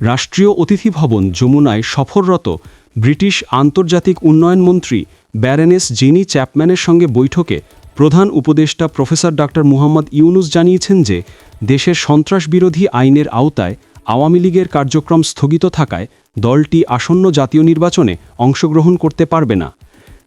রাষ্ট্রীয় অতিথি ভবন যমুনায় সফররত ব্রিটিশ আন্তর্জাতিক উন্নয়ন মন্ত্রী ব্যারেনেস জেনি চ্যাপম্যানের সঙ্গে বৈঠকে প্রধান উপদেষ্টা প্রফেসর ডক্টর মুহাম্মদ ইউনুস জানিয়েছেন যে, দেশের সন্ত্রাসবিরোধী আইনের আওতায় আওয়ামী লীগের কার্যক্রম স্থগিত থাকায় দলটি আসন্ন জাতীয় নির্বাচনে অংশগ্রহণ করতে পারবে না।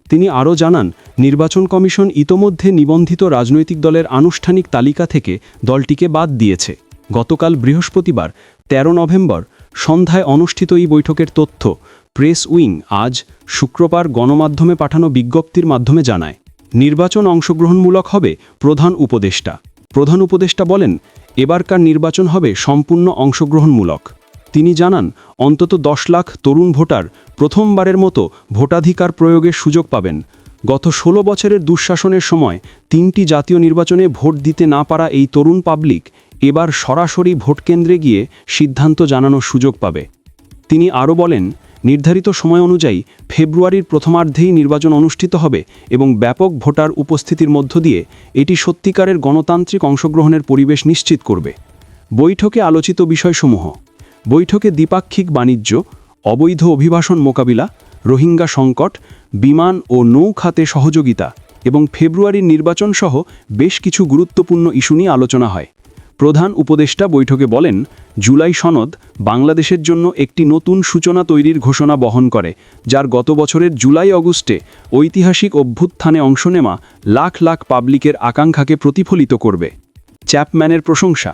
তিনি আরও জানান, নির্বাচন কমিশন ইতোমধ্যে নিবন্ধিত রাজনৈতিক দলের আনুষ্ঠানিক তালিকা থেকে দলটিকে বাদ দিয়েছে। গতকাল বৃহস্পতিবার ১৩ নভেম্বর সন্ধ্যায় অনুষ্ঠিত এই বৈঠকের তথ্য প্রেস উইং আজ শুক্রবার গণমাধ্যমে পাঠানো বিজ্ঞপ্তির মাধ্যমে জানায়। নির্বাচন অংশগ্রহণমূলক হবে প্রধান উপদেষ্টা। প্রধান উপদেষ্টা বলেন, এবারকার নির্বাচন হবে সম্পূর্ণ অংশগ্রহণমূলক। তিনি জানান, অন্তত দশ লাখ তরুণ ভোটার প্রথমবারের মতো ভোটাধিকার প্রয়োগের সুযোগ পাবেন। গত ১৬ বছরের দুঃশাসনের সময় তিনটি জাতীয় নির্বাচনে ভোট দিতে না পারা এই তরুণ পাবলিক এবার সরাসরি ভোটকেন্দ্রে গিয়ে সিদ্ধান্ত জানানোর সুযোগ পাবে। তিনি আরও বলেন, নির্ধারিত সময় অনুযায়ী ফেব্রুয়ারির প্রথমার্ধেই নির্বাচন অনুষ্ঠিত হবে এবং ব্যাপক ভোটার উপস্থিতির মধ্য দিয়ে এটি সত্যিকারের গণতান্ত্রিক অংশগ্রহণের পরিবেশ নিশ্চিত করবে। বৈঠকে আলোচিত বিষয়সমূহ, বৈঠকে দ্বিপাক্ষিক বাণিজ্য, অবৈধ অভিবাসন মোকাবিলা, রোহিঙ্গা সংকট, বিমান ও নৌ খাতে সহযোগিতা এবং ফেব্রুয়ারির নির্বাচন সহ বেশ কিছু গুরুত্বপূর্ণ ইস্যু নিয়ে আলোচনা হয়। প্রধান উপদেষ্টা বৈঠকে বলেন, জুলাই সনদ বাংলাদেশের জন্য একটি নতুন সূচনা তৈরির ঘোষণা বহন করে, যার গত বছরের জুলাই অগস্টে ঐতিহাসিক অভ্যুত্থানে অংশ নেওয়া লাখ লাখ পাবলিকের আকাঙ্ক্ষাকে প্রতিফলিত করবে। চ্যাপম্যানের প্রশংসা,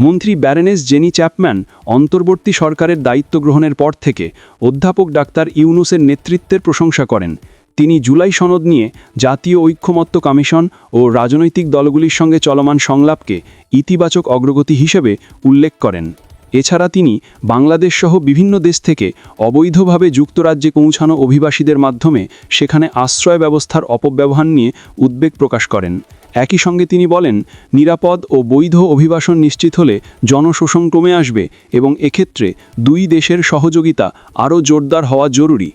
মন্ত্রী ব্যারেনেস জেনি চ্যাপম্যান অন্তর্বর্তী সরকারের দায়িত্ব গ্রহণের পর থেকে অধ্যাপক ডাক্তার ইউনুসের নেতৃত্বের প্রশংসা করেন। তিনি জুলাই সনদ নিয়ে জাতীয় ঐক্যমত্য কমিশন ও রাজনৈতিক দলগুলির সঙ্গে চলমান সংলাপকে ইতিবাচক অগ্রগতি হিসেবে উল্লেখ করেন। এছাড়া তিনি বাংলাদেশ সহ বিভিন্ন দেশ থেকে অবৈধভাবে যুক্তরাজ্যে পৌঁছানো অভিবাসীদের মাধ্যমে সেখানে আশ্রয় ব্যবস্থার অপব্যবহার নিয়ে উদ্বেগ প্রকাশ করেন। একই সঙ্গে তিনি বলেন, নিরাপদ ও বৈধ অভিবাসন নিশ্চিত হলে জনশোষণ কমে আসবে এবং এক্ষেত্রে দুই দেশের সহযোগিতা আরও জোরদার হওয়া জরুরি।